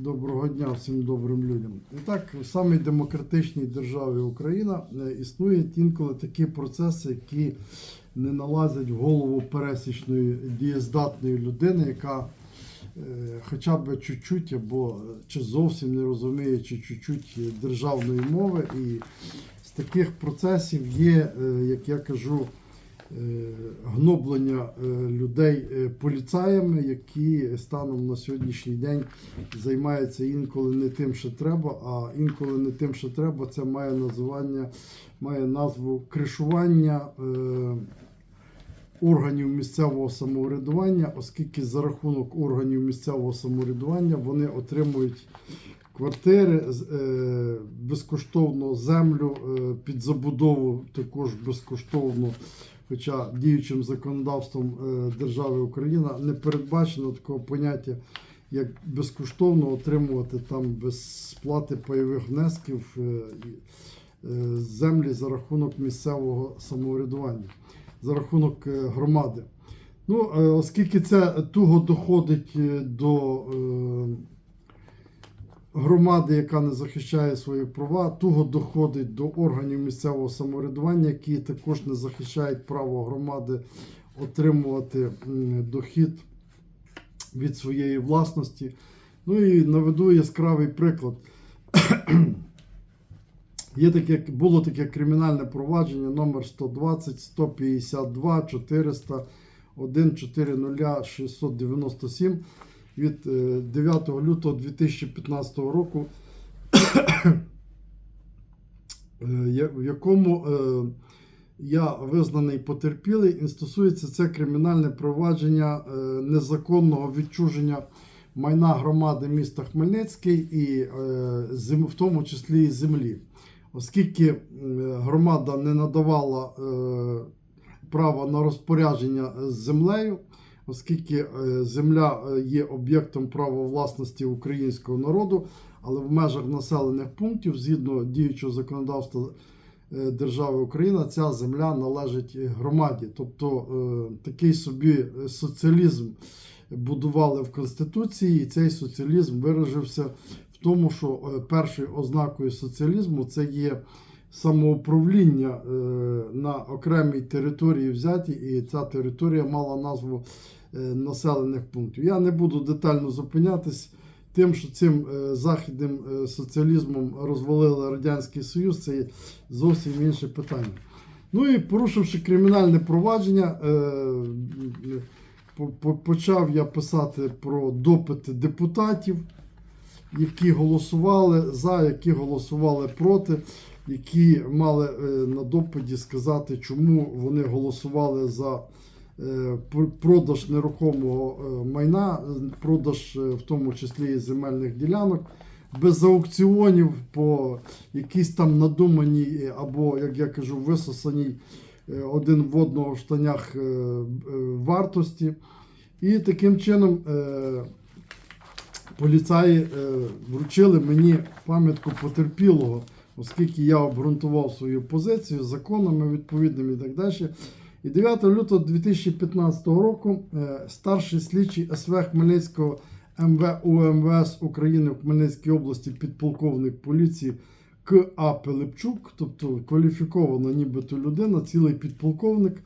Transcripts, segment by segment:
Доброго дня всім добрим людям. І так, в самій демократичній державі Україна е, існують інколи такі процеси, які не налазять в голову пересічної дієздатної людини, яка е, хоча б чуть-чуть або е, чи зовсім не розуміє, чи чуть-чуть державної мови. І з таких процесів є, як я кажу, гноблення е, людей е, поліцаями, які станом на сьогоднішній день займаються інколи не тим, що треба, а інколи не тим, що треба. Це має називання, має назву кришування е, органів місцевого самоврядування, оскільки за рахунок органів місцевого самоврядування вони отримують квартири, е, безкоштовно землю е, під забудову також безкоштовно. Хоча діючим законодавством е, держави Україна не передбачено такого поняття, як безкоштовно отримувати там без сплати пайових внесків землі за рахунок місцевого самоврядування, за рахунок громади. Ну, оскільки це туго доходить до громади, яка не захищає свої права, туго доходить до органів місцевого самоврядування, які також не захищають право громади отримувати дохід від своєї власності. Ну і наведу яскравий приклад. Є таке, було таке кримінальне провадження номер 120 152 400 140 697 від е, 9 лютого 2015 року, е, в якому е, я визнаний потерпілий, і стосується це кримінальне провадження е, незаконного відчуження майна громади міста Хмельницький і е, в тому числі і землі. Оскільки е, громада не надавала е, права на розпорядження з землею, оскільки е, земля е, є об'єктом права власності українського народу, але в межах населених пунктів, згідно діючого законодавства е, держави Україна, ця земля належить громаді. Тобто такий собі соціалізм будували в Конституції, і цей соціалізм виражився в тому, що першою ознакою соціалізму це є самоуправління е, на окремій території взяті, і ця територія мала назву е, населених пунктів. Я не буду детально зупинятись тим, що цим е, західним соціалізмом розвалили Радянський Союз, це зовсім інше питання. Ну і порушивши кримінальне провадження, по- по- почав я писати про допити депутатів, які голосували за, які голосували проти, які мали е, на допиті сказати, чому вони голосували за е, продаж нерухомого е, майна, продаж в тому числі земельних ділянок. Без аукціонів по якійсь там надуманій або, як я кажу, висосаній один в одного в штанях вартості. І таким чином поліцаї вручили мені пам'ятку потерпілого, оскільки я обґрунтував свою позицію законами відповідними і так далі. І 9 лютого 2015 року е, старший слідчий СВ Хмельницького МВ УМВС України в Хмельницькій області, підполковник поліції К.А. Пилипчук, тобто кваліфікована нібито людина, цілий підполковник,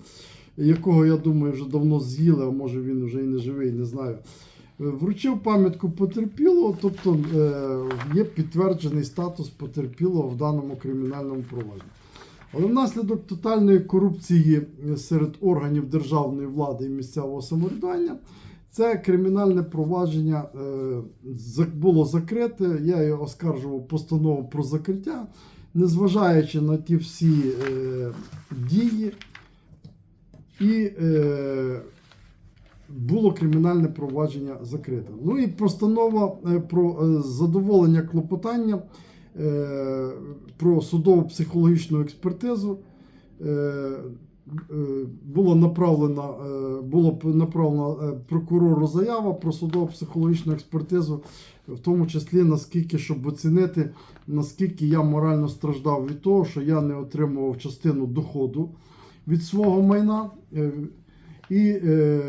якого, я думаю, вже давно з'їли, а може він вже і не живий, не знаю. Е, Вручив пам'ятку потерпілого, тобто е, є підтверджений статус потерпілого в даному кримінальному провадженні. Але внаслідок тотальної корупції е, серед органів державної влади і місцевого самоврядування це кримінальне провадження було закрите. Я його оскаржував постанову про закриття, незважаючи на ті всі дії. І було кримінальне провадження закрите. Ну і постанова е, про е, задоволення клопотання е, про судово-психологічну експертизу. е, е, Було направлено, е, було е, прокурору заява про судово-психологічну експертизу, в тому числі наскільки, щоб оцінити, наскільки я морально страждав від того, що я не отримував частину доходу від свого майна. І е,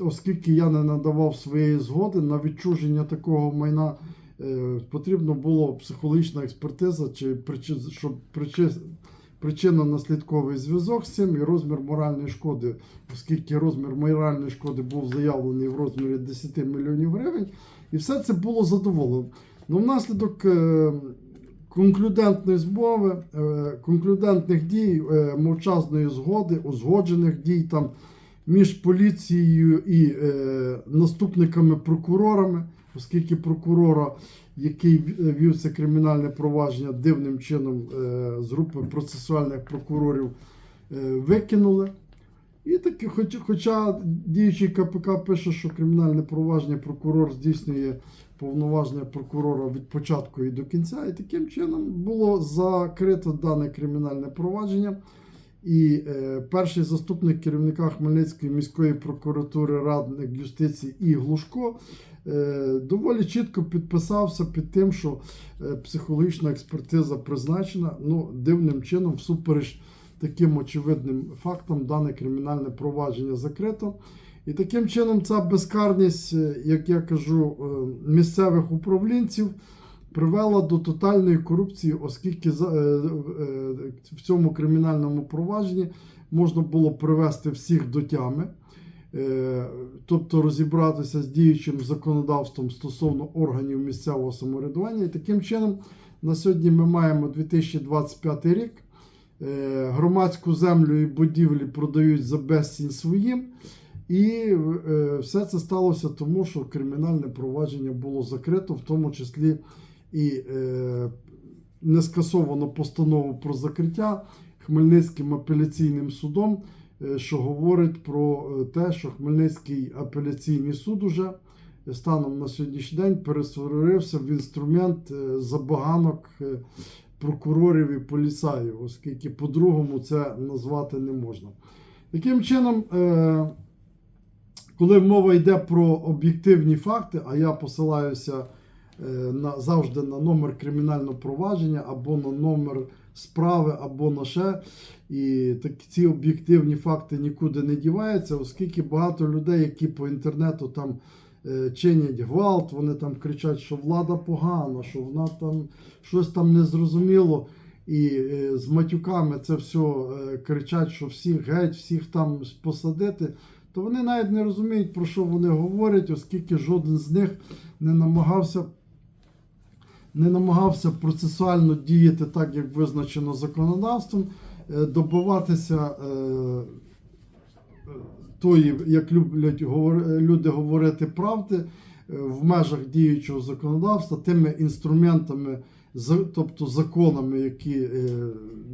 оскільки я не надавав своєї згоди на відчуження такого майна, е, потрібно було психологічна експертиза, чи щоб причи, причинно-наслідковий зв'язок з цим і розмір моральної шкоди, оскільки розмір моральної шкоди був заявлений в розмірі 10 мільйонів гривень, і все це було задоволено. Ну, внаслідок е, конклюдентної змови, конклюдентних дій, мовчазної згоди, узгоджених дій там між поліцією і е, наступниками прокурорами, оскільки прокурора, який в- вів це кримінальне провадження дивним чином е, з групи процесуальних прокурорів е, викинули. І таки, хоч, хоча діючий КПК пише, що кримінальне провадження прокурор здійснює повноваження прокурора від початку і до кінця, і таким чином було закрито дане кримінальне провадження. І е, перший заступник керівника Хмельницької міської прокуратури, радник юстиції І. Глушко е, доволі чітко підписався під тим, що е, психологічна експертиза призначена. Ну, дивним чином, всупереч таким очевидним фактам, дане кримінальне провадження закрито. І таким чином ця безкарність, як я кажу, місцевих управлінців привела до тотальної корупції, оскільки е, е, в цьому кримінальному провадженні можна було привести всіх до тями, е, тобто розібратися з діючим законодавством стосовно органів місцевого самоврядування. І таким чином, на сьогодні ми маємо 2025 рік. Громадську землю і будівлі продають за безцінь своїм. І все це сталося тому, що кримінальне провадження було закрито, в тому числі і е, не скасовано постанову про закриття Хмельницьким апеляційним судом, е, що говорить про е, те, що Хмельницький апеляційний суд уже станом на сьогоднішній день пересварився в інструмент е, забаганок е, прокурорів і поліцаїв, оскільки по-другому це назвати не можна. Таким чином, коли мова йде про об'єктивні факти, а я посилаюся завжди на номер кримінального провадження або на номер справи, або на ще. І так, ці об'єктивні факти нікуди не діваються, оскільки багато людей, які по інтернету там е, чинять гвалт, вони там кричать, що влада погана, що вона там щось там незрозуміло. І е, з матюками це все е, кричать, що всіх геть, всіх там посадити, то вони навіть не розуміють, про що вони говорять, оскільки жоден з них не намагався не намагався процесуально діяти так, як визначено законодавством, е, добиватися е, е, тої, як люблять люди говорити правди в межах діючого законодавства, тими інструментами, тобто законами, які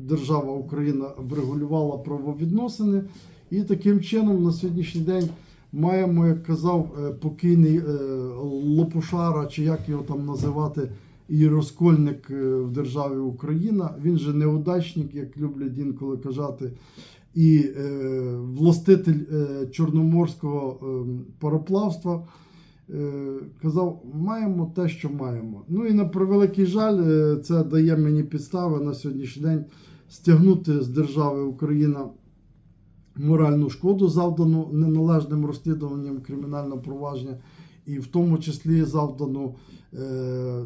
держава Україна врегулювала правовідносини. І таким чином на сьогоднішній день маємо, як казав покійний Лопушара, чи як його там називати, і розкольник е, в державі Україна. Він же неудачник, як люблять інколи казати, і е, властитель е, чорноморського е, пароплавства. Е, казав, маємо те, що маємо. Ну і на превеликий жаль, е, це дає мені підстави на сьогоднішній день стягнути з держави Україна моральну шкоду, завдану неналежним розслідуванням кримінального провадження, і в тому числі завдану е,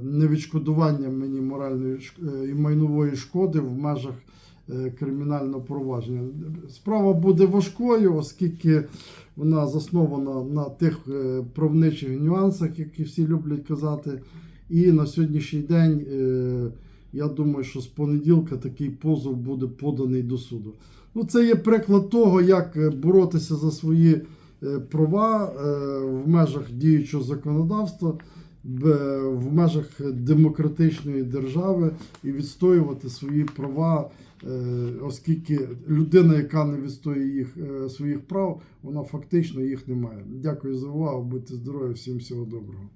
невідшкодуванням мені моральної е, і майнової шкоди в межах е, кримінального провадження. Справа буде важкою, оскільки вона заснована на тих правничих нюансах, які всі люблять казати. І на сьогоднішній день я думаю, що з понеділка такий позов буде поданий до суду. Ну, це є приклад того, як боротися за свої права е, в межах діючого законодавства, в межах демократичної держави і відстоювати свої права, е, оскільки людина, яка не відстоює їх е, своїх прав, вона фактично їх не має. Дякую за увагу, будьте здорові, всім всього доброго.